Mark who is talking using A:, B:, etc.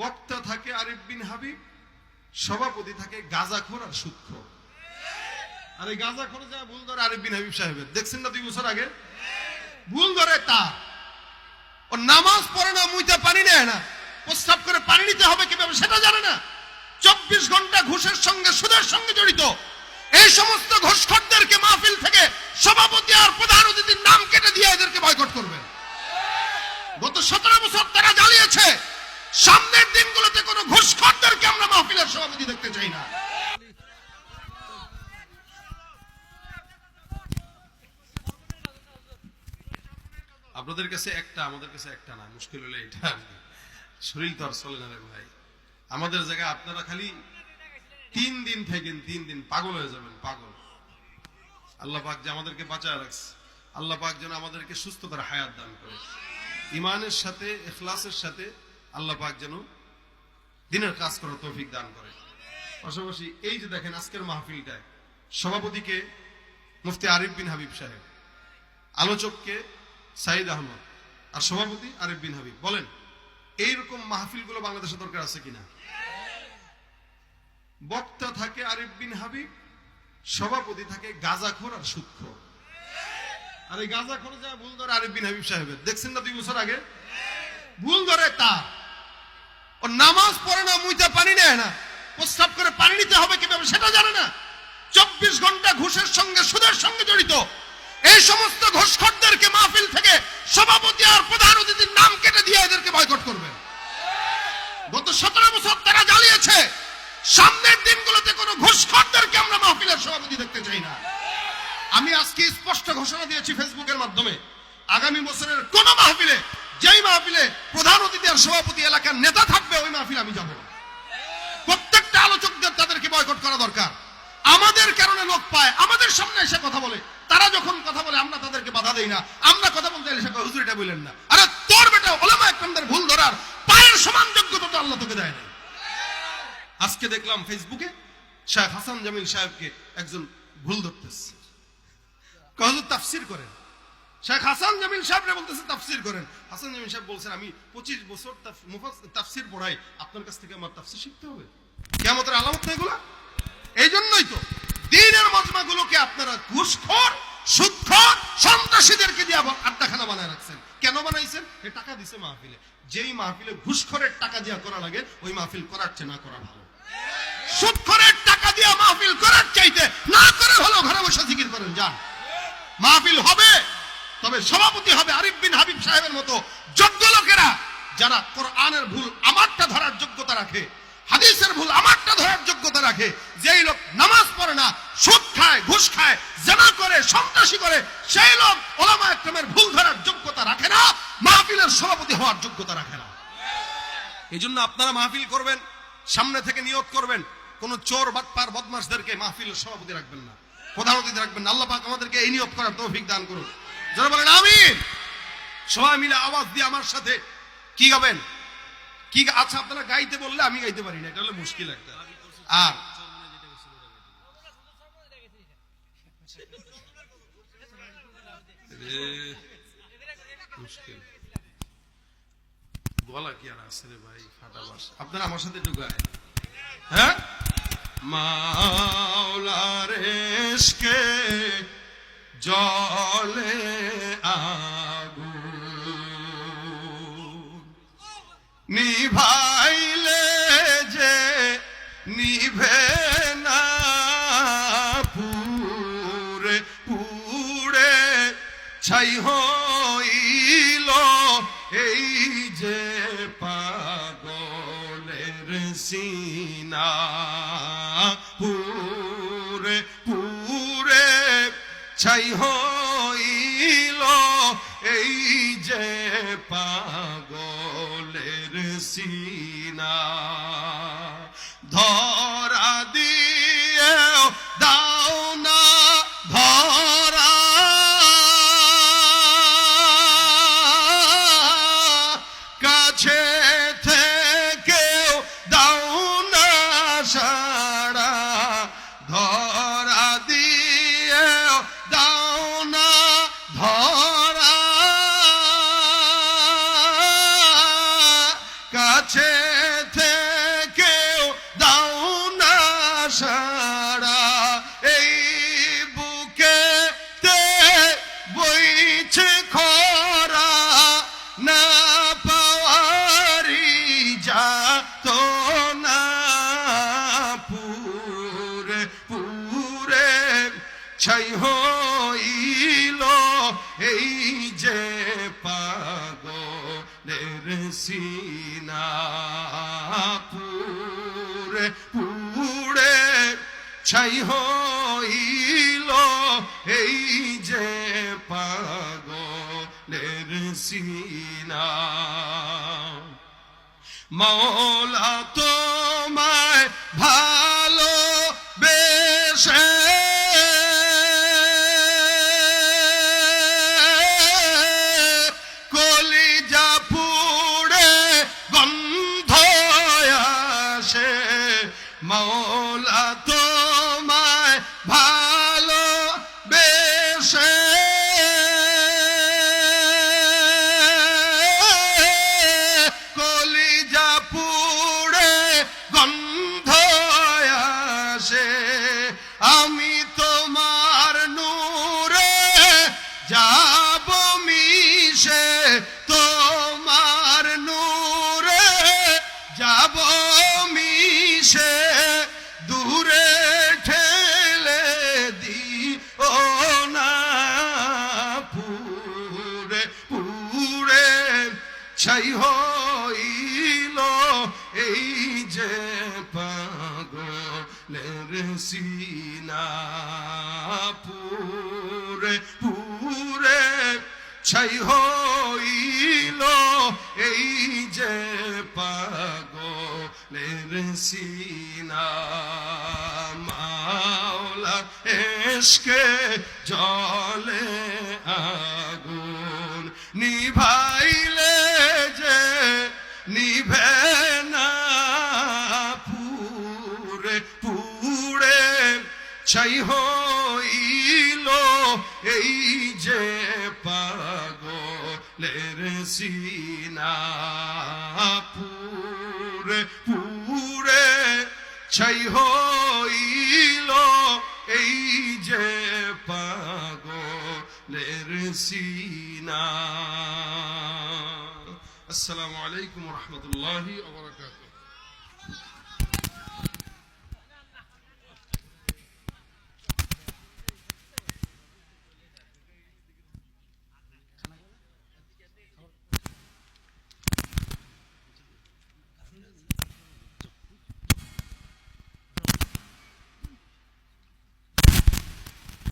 A: বক্তা থাকে আরিফ বিন হাবিব, সভাপতি থাকে গাজাখোর আর সুদখোর আর এই গাজাখোর যা ভুল ধরে আরিফ বিন হাবিব সাহেবের। দেখছেন না দুই বছর আগে? ভুল ধরে তা ও নামাজ পড়ে না, মুইতে পানি নেয় না। প্রস্তাব করে পানি নিতে হবে কীভাবে সেটা জানে না। চব্বিশ ঘণ্টা ঘুষের সঙ্গে, সুদের সঙ্গে জড়িত। এই সমস্ত ঘুষখরদেরকে মাহফিল থেকে সভাপতি আর প্রধান অতিথির নাম কেটে দিয়ে এদেরকে বয়কট করবেন। গত সতেরো বছর তারা জ্বালিয়েছে। সামনের দিনগুলোতে কোনো ঘুষখরদেরকে আমরা মাহফিলের সভাপতি দেখতে চাই না। আপনাদের কাছে একটা, আমাদের কাছে একটা না, মুশকিল হলে এটা। শরীর তো আর চলে না রে ভাই। আমাদের জায়গায় আপনারা খালি তিন দিন থাকেন, তিন দিন পাগল হয়ে যাবেন, পাগল। আল্লাহ পাক যে আমাদেরকে বাঁচায় রাখছে, আল্লাহ পাক যেন আমাদেরকে সুস্থতার হায়াত দান করে। ইমানের সাথে, এখলাসের সাথে আল্লাহ পাক যেন দিনের কাজ করার তৌফিক দান করে। পাশাপাশি এই যে দেখেন আজকের মাহফিলটায় সভাপতিকে মুফতি আরিফ বিন হাবিব সাহেব, আলোচককে সাইদ আহমদ, আর সভাপতি আরিফ বিন হাবিব। বলেন, এইরকম মাহফিলগুলো বাংলাদেশে দরকার আছে কিনা? বক্তা থাকে আরিফ বিন হাবিব, সভাপতি থাকে গাজাখোর আর সুদখোর। আর এই গাজাখোর যা ভুল ধরে আরিফ বিন হাবিব সাহেবের। দেখছেন না দুই বছর আগে? ভুল ধরে তা ও নামাজ পড়ে না, মুইতে পানি নেয় না। প্রস্তাব করে পানি নিতে হবে কীভাবে সেটা জানে না। চব্বিশ ঘণ্টা ঘুষের সঙ্গে, সুদের সঙ্গে জড়িত। এই সমস্ত ঘুষখরদেরকে মাহফিল থেকে সভাপতি আর প্রধান অতিথির নাম কেটে দিয়ে এদেরকে বয়কট করবেন গত সতেরো বছর তারা জ্বালিয়েছে। সামনের দিনগুলোতে কোনো ঘুষখরদেরকে আমরা মাহফিলের সভাপতি দেখতে চাই না। আমি আজকে স্পষ্ট ঘোষণা দিয়েছি ফেসবুকের মাধ্যমে। আগামী বছরের কোন মাহফিলে যেই মাহফিলে প্রধান অতিথি আর সভাপতি এলাকার নেতা থাকবে, ওই মাহফিলে আমি যাব প্রত্যেকটা আলোচকদের তাদেরকে বয়কট করা দরকার। আমাদের কারণে লোক পায়, আমাদের সামনে এসে কথা বলে। তারা যখন কথা বলে, আমরা তাদেরকে বাধা দেই না। আমরা কথা বলতে এসে হুজুর, এটা বললেন না। আরে, তোর বেটা ওলামা একরামদের ভুল ধরার পায়ের সমান যোগ্যতা তো আল্লাহ তোকে দেয় না আজকে দেখলাম ফেসবুকে শেখ হাসান জামিল সাহেবকে একজন ভুল ধরতেছে। কহজুর তাফসির করেন। শেখ হাসান জামিল সাহেব বলতেছে, তাফসির করেন। হাসান জামিল সাহেব বলছেন, আমি পঁচিশ বছর তাফসির পড়াই। আপনার কাছ থেকে আমার তাফসির শিখতে হবে। কেমতের আলামত না এই জন্যই তো দিনের মজমাগুলোকে আপনারা ঘুষখোর, সুদখোর, সন্ত্রাসীদেরকে দিয়ে আড্ডাখানা বানায় রাখছেন। কেন বানাইছেন? এ টাকা দিছে মাহফিলে। যেই মাহফিলে ঘুষখোরের টাকা দিয়া করা লাগে, ওই মাহফিল করার চেয়ে না করা ভালো। সুদখোরের টাকা দিয়া মাহফিল করার চাইতে না করে হলো ঘরে বসে জিকির করেন, যান। মাহফিল হবে। তবে সভাপতি হবে আরিফ বিন হাবিব সাহেবের মতো যোগ্য লোকেরা যারা কোরআনের ভুল আমারটা ধরার যোগ্যতা রাখে, হাদিসের ভুল আমারটা ধরার যোগ্যতা রাখে, যেই লোক নামাজ পড়ে না, সুদ খায়, ঘুষ খায়, জানা করে, সন্ত্রাসী করে, সেই লোক ওলামা ভুল ধরার যোগ্যতা রাখে না, মাহফিলের সভাপতি হওয়ার যোগ্যতা রাখে না। এই জন্য আপনারা মাহফিল করবেন, সামনে থেকে নিয়োগ করবেন, কোন চোর, বাটপার বদমাসদেরকে মাহফিলের সভাপতি রাখবেন না প্রধান অতিথি রাখবেন আল্লাহ পাক আমাদেরকে এই নিয়োগ করার তৌফিক দান করুন। যারা বলেন আমিন। সবাই মিলে আওয়াজ দিয়ে আমার সাথে কি গাবেন? কি আচ্ছা আপনারা গাইতে বললে আমি গাইতে পারি না এটা হলো মুশকিল একটা। আর মুশকিল। গলা কি আর আছে রে ভাই ফাটা বাস। আপনারা আমার সাথে একটু গায়। হ্যাঁ? মাওলার এসকে জলে আগুন। নিভাইলে যে নিভে না পুরে পুরে ছাই হইল এই যে পাগলের সিনা। ছাই হইল এই যে পাগলের সিনা ছাড়া এই বুকে তে বইছে খরা না পাওয়ারি যা তো না পুরে পুরে ছাই হইল এই যে পাগলের সিনা। ছাই হইল এই যে পাগলের সিনা। মৌলা তোমায় ভালো বেশে ছাই হইল, এই যে পাগলের সিনা পুরে পুরে ছাই হইল, এই যে পাগলের সিনা মাওলা এসকে জলে আগুন নিভাইলে হইল এই যে পাগলের সিনা পুরে পুরে ছাই হইল, এই যে পাগলের সিনা। আসসালামু আলাইকুম রহমতুল্লাহি